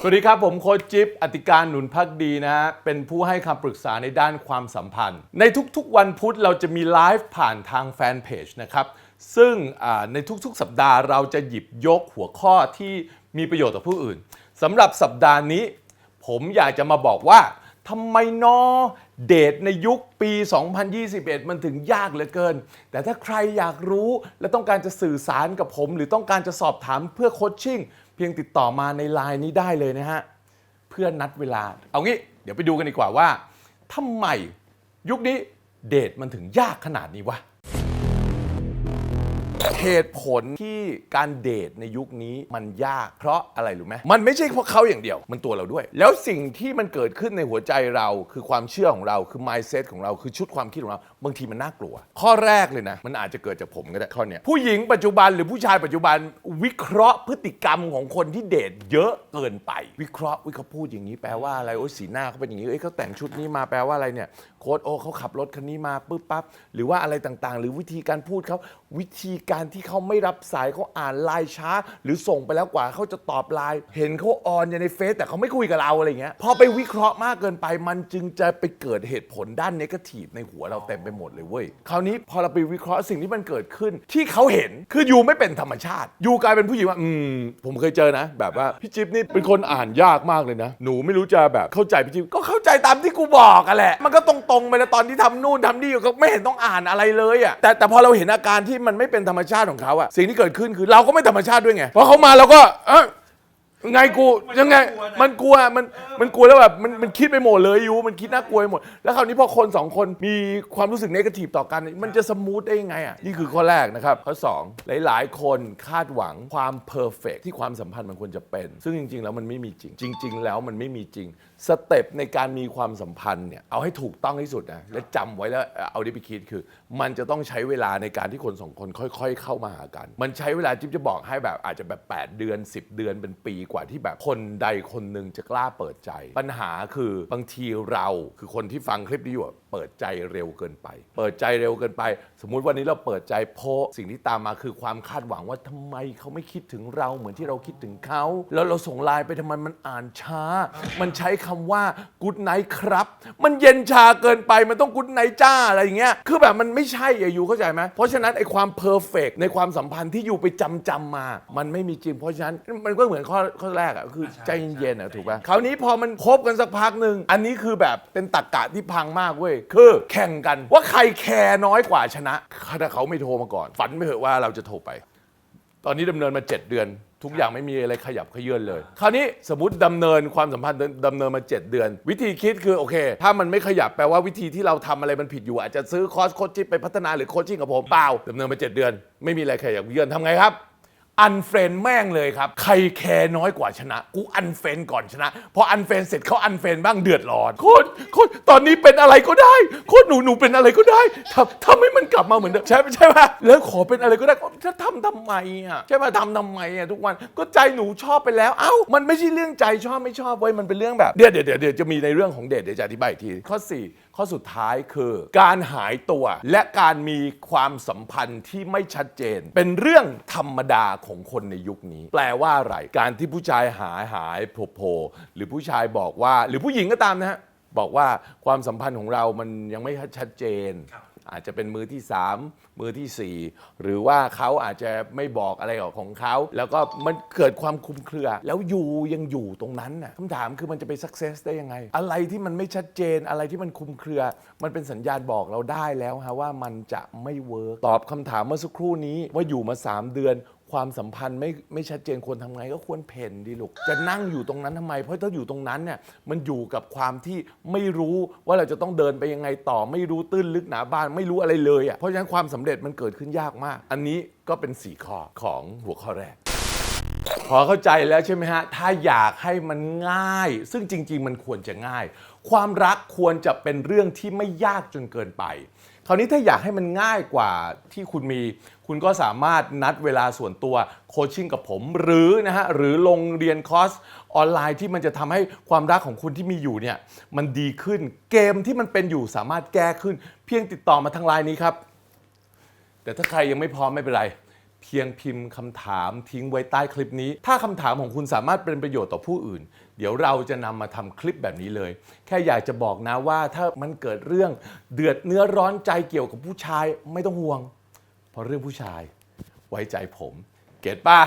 สวัสดีครับ ผมโค้ชจิ๊บอติการหนุนพักดีนะฮะเป็นผู้ให้คำปรึกษาในด้านความสัมพันธ์ ในทุกๆวันพุธเราจะมีไลฟ์ผ่านทางแฟนเพจนะครับซึ่งในทุกๆ สัปดาห์เราจะหยิบยกหัวข้อที่มีประโยชน์ต่อผู้อื่นสำหรับสัปดาห์นี้ ผมอยากจะมาบอกว่าทำไมนอเดทในยุคปี 2021 มันถึงยากเหลือเกิน แต่ถ้าใครอยากรู้และต้องการจะสื่อสารกับผม หรือต้องการจะสอบถามเพื่อโคชชิ่ง เพียงติดต่อมาในไลน์นี้ได้เลยนะฮะเพื่อนัดเวลา เอางี้เดี๋ยวไปดูกันดีกว่าว่าทำไมยุคนี้เดทมันถึงยากขนาดนี้วะ เหตุผลที่การเดทในยุคนี้มันยากเพราะอะไรรู้ไหมมันไม่ใช่เพราะเขาอย่างเดียว มันตัวเราด้วย แล้วสิ่งที่มันเกิดขึ้นในหัวใจเราคือความเชื่อของเราคือ mindset ของเราคือชุดความคิดของเรา บางทีมันน่ากลัว ข้อแรกเลยนะ มันอาจจะเกิดจากผมก็ได้ข้อเนี้ยผู้หญิงปัจจุบันหรือผู้ชายปัจจุบันวิเคราะห์พฤติกรรมของคนที่เดทเยอะเกินไป วิเคราะห์วิเขาพูดอย่างนี้แปลว่าอะไรโอ้ยสีหน้าเขาเป็นอย่างนี้เอ้ยเขาแต่งชุดนี้มาแปลว่าอะไรเนี่ยโค้ดโอเขาขับรถคันนี้มาปุ๊บปั๊บหรือว่าอะไรต่างๆ หรือวิธีการพูดเขาวิธีการที่เขาไม่รับสายเขาอ่านไลน์ช้า หรือส่งไปแล้วกว่าเขาจะตอบไลน์เห็นเขาออนอยู่ในเฟซแต่เขาไม่คุยกับเราอะไรเงี้ยพอไปวิเคราะห์มากเกินไป มันจึงจะไปเกิดเหตุผลด้านเนกาทีฟในหัวเราเต็มไปหมดเลยเว้ยคราวนี้พอเราไปวิเคราะห์สิ่งที่มันเกิดขึ้น ที่เขาเห็นคือยูไม่เป็นธรรมชาติยูกลายเป็นผู้หญิงว่าอืมผมเคยเจอนะ แบบว่าพี่จิ๊บนี่เป็นคนอ่านยากมากเลยนะ หนูไม่รู้จะแบบเข้าใจพี่จิ๊บก็เข้าใจตามที่กูบอกกันแหละ มันก็ตรงๆไปแล้วตอนที่ทำนู่นทำนี่ก็ไม่เห็นต้องอ่านอะไรเลยอะแต่แต่พอเราเห็นอาการที่มันไม่เป็นธรรมชาติของเขาอะสิ่งที่เกิดขึ้นคือเราก็ไม่ธรรมชาติด้วยไงเพราะเขามาเราก็เออ ไงกูยังไงมันกลัวมันมันกลัวแล้วแบบมันมันคิดไปหมดเลยยูมันคิดน่ากลัวไปหมด แล้วคราวนี้พอคนสองคนมีความรู้สึกเนกาทีฟต่อกัน มันจะสมูทได้ยังไงอะนี่คือข้อแรกนะครับข้อสองหลาย ๆ คนคาดหวังความเพอร์เฟกที่ความสัมพันธ์มันควรจะเป็น ซึ่งจริง ๆ แล้วมันไม่มีจริง จริง ๆ แล้วมันไม่มีจริงสเต็ปในการมีความสัมพันธ์เนี่ยเอาให้ถูกต้องที่สุดนะและจำไว้แล้วเอาได้ไปคิดคือ มันจะต้องใช้เวลาในการที่คนสองคนค่อย ๆ เข้ามาหากัน มันใช้เวลาจิ๊บจะบอกให้แบบอาจจะแบบ 8 เดือน 10 เดือนเป็นปีกว่าที่แบบคนใดคนหนึ่งจะกล้าเปิดใจ ปัญหาคือบางทีเราคือคนที่ฟังคลิปนี้อยู่อะเปิดใจเร็วเกินไป เปิดใจเร็วเกินไป สมมุติวันนี้เราเปิดใจโพะสิ่งที่ตามมาคือความคาดหวังว่าทำไมเขาไม่คิดถึงเราเหมือนที่เราคิดถึงเขา แล้วเราส่งไลน์ไปทำไมมันอ่านช้า มันใช้คำว่า good night ครับ มันเย็นชาเกินไปมันต้อง good night จ้าอะไรอย่างเงี้ยคือแบบมันไม่ใช่อะยูเข้าใจไหมเพราะฉะนั้นไอ้ความเพอร์เฟกในความสัมพันธ์ที่อยู่ไปจำจำๆมา มันไม่มีจริงเพราะฉะนั้นมันก็เหมือนข้อข้อแรกอะคือใจเย็นๆอะถูกป่ะคราวนี้พอมันคบกันสักพักหนึ่งอันนี้คือแบบเป็นตรกกะที่พังมากเว้ยคือแข่งกันว่าใครแคร์น้อยกว่าชนะถ้าเขาไม่โทรมาก่อน ฝันไม่เถอะว่าเราจะโทรไป ตอนนี้ดำเนินมา 7 เดือน ทุกอย่างไม่มีอะไรขยับขยื่นเลย คราวนี้สมมติดำเนินความสัมพันธ์ดำเนินมา 7 เดือน วิธีคิดคือโอเค ถ้ามันไม่ขยับแปลว่าวิธีที่เราทำอะไรมันผิดอยู่ อาจจะซื้อคอร์สโคชชิ่งไปพัฒนาหรือโคชชิ่งกับผมเปล่าดำเนินมา 7 เดือน ไม่มีอะไรขยับขยื่นทำไงครับ อันเฟรนแม่งเลยครับ ใครแคร์น้อยกว่าชนะ กูอันเฟรนก่อนชนะ พออันเฟรนเสร็จเขาอันเฟรนบ้างเดือดร้อนโคตรโคตรตอนนี้เป็นอะไรก็ได้ โคตรหนูหนูเป็นอะไรก็ได้ทำทำให้มันกลับมาเหมือนเดิมใช่ไหมใช่ไหมแล้วขอเป็นอะไรก็ได้ถ้าทำทำไมอะใช่ไหมทำทำไมอะทุกวันก็ใจหนูชอบไปแล้วเอ้ามันไม่ใช่เรื่องใจชอบไม่ชอบเว้ยมันเป็นเรื่องแบบเดี๋ยวเดี๋ยวเดี๋ยวจะมีในเรื่องของเดทเดี๋ยวจะอธิบายอีกทีข้อสี่ข้อสุดท้ายคือ การหายตัวและการมีความสัมพันธ์ที่ไม่ชัดเจน เป็นเรื่องธรรมดาของคนในยุคนี้ แปลว่าอะไร การที่ผู้ชายหายหายโผล่โผล่หรือผู้ชายบอกว่า หรือผู้หญิงก็ตามนะฮะบอกว่าความสัมพันธ์ของเรามันยังไม่ชัดเจน อาจจะเป็นมือที่ 3 มือทีสี่4 หรือว่าเขาอาจจะไม่บอกอะไรของเขา แล้วก็มันเกิดความคลุมเครือ แล้วอยู่ยังอยู่ตรงนั้นน่ะคำถามคือมันจะไปสักเซสได้ยังไง อะไรที่มันไม่ชัดเจนอะไรที่มันคลุมเครือ มันเป็นสัญญาณบอกเราได้แล้วฮะว่ามันจะไม่เวิร์กตอบคำถามเมื่อสักครู่นี้ว่าอยู่มา 3 เดือน ความสัมพันธ์ไม่ไม่ชัดเจนควรทำไงก็ควรเพ่นดีลูก จะนั่งอยู่ตรงนั้นทำไม เพราะถ้าอยู่ตรงนั้นเนี่ยมันอยู่กับความที่ไม่รู้ว่าเราจะต้องเดินไปยังไงต่อ ไม่รู้ตื้นลึกหนาบานไม่รู้อะไรเลยอะเพราะฉะนั้นความสำเร็จมันเกิดขึ้นยากมาก อันนี้ก็เป็นสี่ข้อของหัวข้อแรก พอเข้าใจแล้วใช่ไหมฮะ ถ้าอยากให้มันง่าย ซึ่งจริง ๆ มันควรจะง่าย ความรักควรจะเป็นเรื่องที่ไม่ยากจนเกินไป คราวนี้ถ้าอยากให้มันง่ายกว่าที่คุณมี คุณก็สามารถนัดเวลาส่วนตัวโคชชิ่งกับผม หรือนะฮะหรือลงเรียนคอร์สออนไลน์ที่มันจะทำให้ความรักของคุณที่มีอยู่เนี่ยมันดีขึ้นเกมที่มันเป็นอยู่สามารถแก้ขึ้น เพียงติดต่อมาทางไลน์นี้ครับ แต่ถ้าใครยังไม่พร้อมไม่เป็นไร เพียงพิมพ์คำถามทิ้งไว้ใต้คลิปนี้ ถ้าคำถามของคุณสามารถเป็นประโยชน์ต่อผู้อื่น เดี๋ยวเราจะนำมาทำคลิปแบบนี้เลย แค่อยากจะบอกนะว่าถ้ามันเกิดเรื่องเดือดเนื้อร้อนใจเกี่ยวกับผู้ชายไม่ต้องห่วง เพราะเรื่องผู้ชายไว้ใจผม เก็ตป่ะ